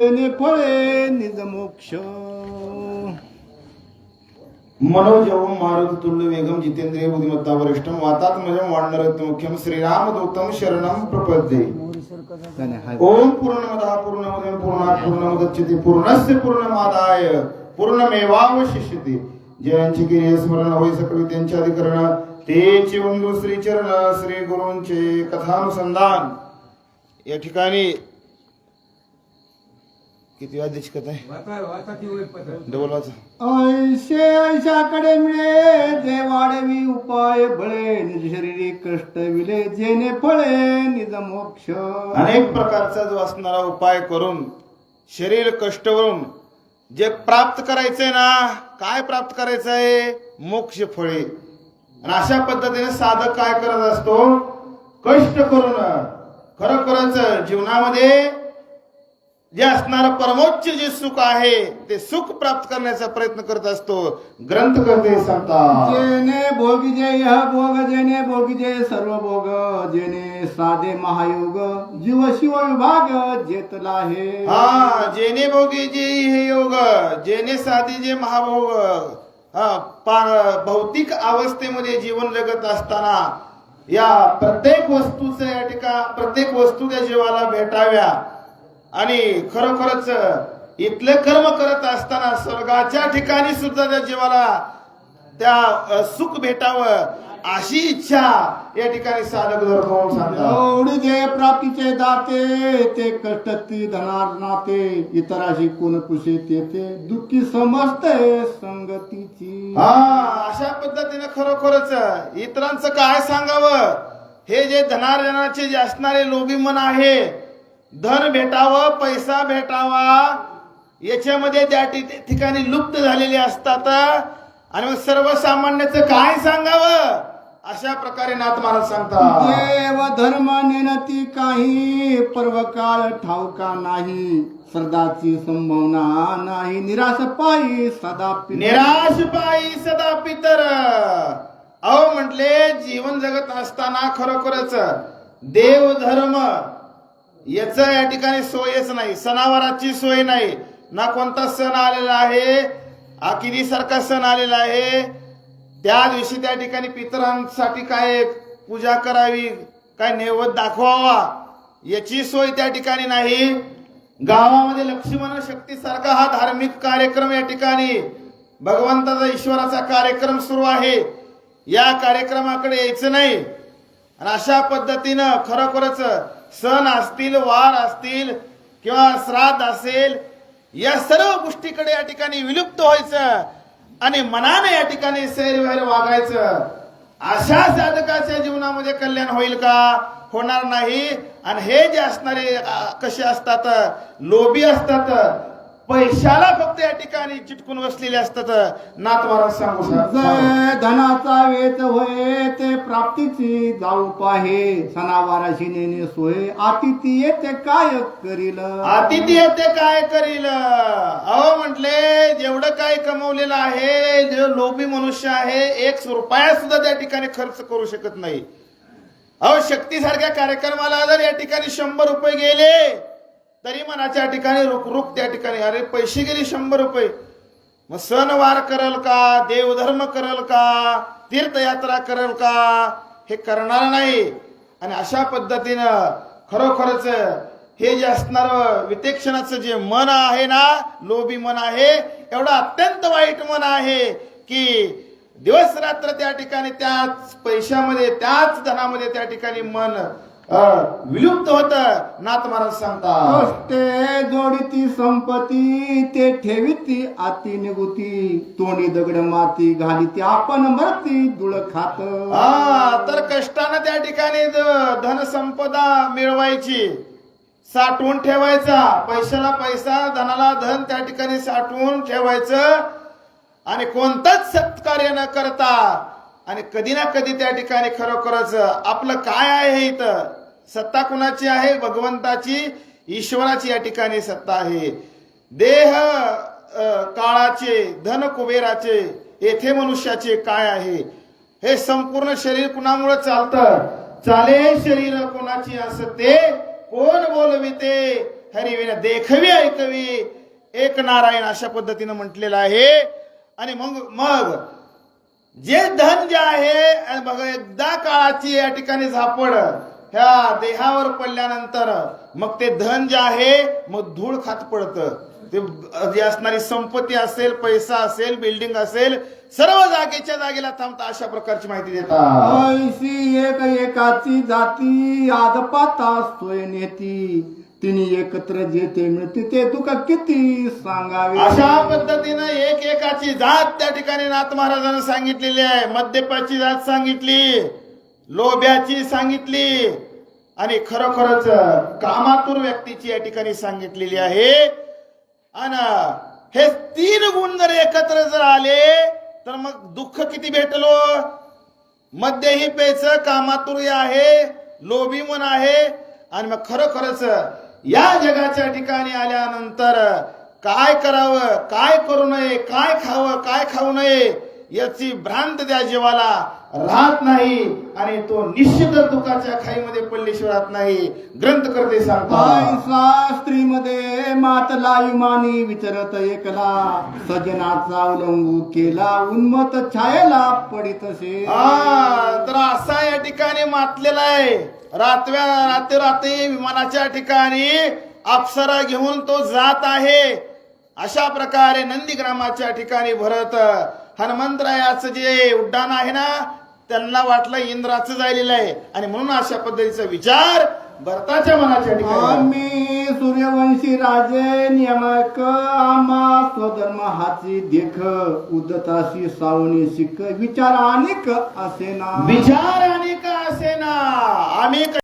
फळे निज मोक्ष मनोजवम मारुत तुल्य वेगम जितेंद्रिय बुद्धिमत्ता वरिष्ठम वातात्मजम वाणरत्न मुख्यम श्रीरामदूतम शरणम प्रपद्ये. हाय. ओम पूर्णमदा पूर्णमदन पूर्णात पूर्णमुदच्यते पूर्णस्य पूर्णमादाय पूर्णमेवावशिष्यते. जयांची गिरी स्मरण होई सकळ त्यांचे अधिकरण. तेची वंदू श्री चरण श्री गुरूंचे कथानुसंधान. या ठिकाणी किती वाद्याची कथा आहे? डबल वाचा. ऐशे ऐशाकडे मिळे जे वाढवी उपाय बळे निज शरीरी कष्ट विले जेने फळे निज मोक्ष. अनेक प्रकारचा जो असणारा उपाय करून शरीर कष्टवरून जे प्राप्त करायचंय ना काय प्राप्त करायचंय? मोक्ष फळे. आणि अशा पद्धतीने साधक काय करत असतो? कष्ट करून खरोखरच जीवनामध्ये जे असणारं परमोच्च जे सुख आहे ते सुख प्राप्त करण्याचा प्रयत्न करत असतो. ग्रंथ करते सांगतात. जेने भोगी जे यह भोग जेने भोगी जे सर्व भोग जेने साधे महायोग जीव शिव विभाग जेतला हे. हा जेने भोगी जे हे योग जेने साधी जे महाभोग हा भौतिक अवस्थेमध्ये जीवन जगत असताना या प्रत्येक वस्तूचं या ठिका प्रत्येक वस्तू त्या जीवाला भेटाव्या. आणि खरोखरच इथले कर्म करत असताना स्वर्गाच्या ठिकाणी सुद्धा त्या जीवाला त्या सुख भेटावं अशी इच्छा या ठिकाणी साधक जे प्राप्तीचे दाते ते कष्ट ती धनार नाते इतराशी कोण कुशे ते दुःखी समजते संगतीची. हा अशा पद्धतीने खरोखरच इतरांचं काय सांगावं? हे जे धनार्जनाचे जे असणारे लोभी मन आहे धन भेटावं पैसा भेटावा याच्यामध्ये त्या ठिकाणी लुप्त झालेले असतात. आणि मग सर्वसामान्याचं काय सांगावं? अशा प्रकारे नाथ महाराज सांगतात. देव धर्म नेनती काही पर्व काळ ठाऊका नाही. श्रद्धाची संभावना नाही. निराश पायी सदा. निराश पायी सदा पितर. अहो म्हटले जीवन जगत असताना खरोखरच देव धर्म याच या ठिकाणी सोयच नाही. सणावाराची सोय नाही. ना कोणता सण आलेला आहे? आकिरी सारखा सण आलेला आहे. त्या दिवशी त्या ठिकाणी पितरांसाठी काय पूजा करावी? काय नैवेद्य दाखवावा? याची सोय त्या ठिकाणी नाही. गावामध्ये लक्ष्मण शक्ती सारखा हा धार्मिक कार्यक्रम या ठिकाणी. भगवंताचा ईश्वराचा कार्यक्रम सुरू आहे. या कार्यक्रमाकडे यायचं नाही. आणि अशा पद्धतीनं खरोखरच सण असतील वार असतील किंवा श्राद्ध असेल या सर्व गोष्टीकडे या ठिकाणी विलुप्त व्हायचं आणि मनाने या ठिकाणी सैरवैर वागायचं. अशा साधकाच्या जीवनामध्ये कल्याण होईल का? होणार नाही. आणि हे जे असणारे कसे असतात? लोभी असतात. पैशाला फक्त या ठिकाणी चिटकून बसलेले असतात नाथ महाराज सांगू शकतात धनाचा वेच होय ते प्राप्तीची जाऊ पाहे. सणावाराशी नेणे सोय आतिथी येते काय करील? अतिथी ते काय करील? अहो म्हटले जेवढं काय कमवलेलं आहे जे लोभी मनुष्य आहे एक रुपया सुद्धा त्या ठिकाणी खर्च करू शकत नाही. अहो शक्तीसारख्या कार्यक्रमाला जर या ठिकाणी शंभर रुपये गेले तरी मनाच्या ठिकाणी रुक रुक त्या ठिकाणी. अरे पैसे गेले शंभर रुपये. मग सणवार करल का? देवधर्म करल का? तीर्थयात्रा करल का? हे करणार नाही. आणि अशा पद्धतीनं खरोखरच हे जे असणार वितेक्षणाचं जे मन आहे ना लोभी मन आहे एवढं अत्यंत वाईट मन आहे की दिवस रात्र त्या ठिकाणी त्याच पैशामध्ये त्याच धनामध्ये त्या ठिकाणी मन विलुप्त होत नाथ महाराज सांगतात कष्टे जोडीती संपत्ती ते ठेवीती आती निगुती तोंडी दगड माती घालीती आपण मरती दुळ खात हा तर कष्टानं त्या ठिकाणी धनसंपदा मिळवायची साठवून ठेवायचा पैशाला पैसा धनाला धन त्या ठिकाणी साठवून ठेवायचं आणि कोणतंच सत्कार्य न करता आणि कधी ना कधी त्या ठिकाणी खरोखरच आपलं काय आहे इथं सत्ता कुणाची आहे? भगवंताची ईश्वराची या ठिकाणी सत्ता आहे. देह काळाचे धन कुबेराचे येथे मनुष्याचे काय आहे? हे संपूर्ण शरीर कुणामुळे चालतं? चाले शरीर कोणाची असते कोण बोलविते? हरिविना देखवी ऐकवी. एक नारायण अशा पद्धतीनं म्हटलेलं आहे. आणि मग मग जे धन जे आहे बघा एकदा काळाची या ठिकाणी झापड. ह्या देहावर पडल्यानंतर मग ते धन जे आहे मग धूळ खात पडतं. ते जी असणारी संपत्ती असेल पैसा असेल बिल्डिंग असेल सर्व जागेच्या जागेला थांबता अशा प्रकारची माहिती देतात. ऐशी एक एकाची जाती आदपाता सोय नेती. तिने एकत्र जे ते मिळते ते तुका किती सांगावे? अशा पद्धतीनं एक एकाची जात त्या ठिकाणी नाथ महाराजांनी सांगितलेली आहे. मद्यपाची जात सांगितली. लोभ्याची सांगितली आणि खरोखरच कामातूर व्यक्तीची या ठिकाणी सांगितलेली आहे. आणि हे तीन गुण जर एकत्र जर आले तर मग दुःख किती भेटलो? मध्यही पेच कामातुरी आहे लोभी मन आहे. आणि मग खरोखरच या जगाच्या ठिकाणी आल्यानंतर काय करावं काय करू नये काय खावं काय खाऊ नये याची भ्रांत त्या जीवाला राहत नाही आणि तो निश्चितच दुःखाच्या खाईमध्ये राहत नाही. ग्रंथ करते सांगतात ऐसा स्त्रीमध्ये मातला इमानी विचारत एकला. सजनाचा अवलंबू केला उन्मत छायेला पडितसे हा तर असा या ठिकाणी मातलेला आहे. रातव्या रात्री रात्री विमानाच्या ठिकाणी अप्सरा घेऊन तो जात आहे. अशा प्रकारे नंदीग्रामाच्या ठिकाणी भरत हनुमंतरायाचं जे उड्डाण आहे ना त्यांना वाटलं इंद्राचं जायलेलं आहे. आणि म्हणून अशा पद्धतीचा विचार भरताच्या मनाच्या ठिकाणी आम्ही सूर्यवंशी राजे नियमक आम्हा स्वधर्म हाची देख उदताशी सावनी शिक विचार अनेक असे ना. विचार आणि का असे ना. आम्ही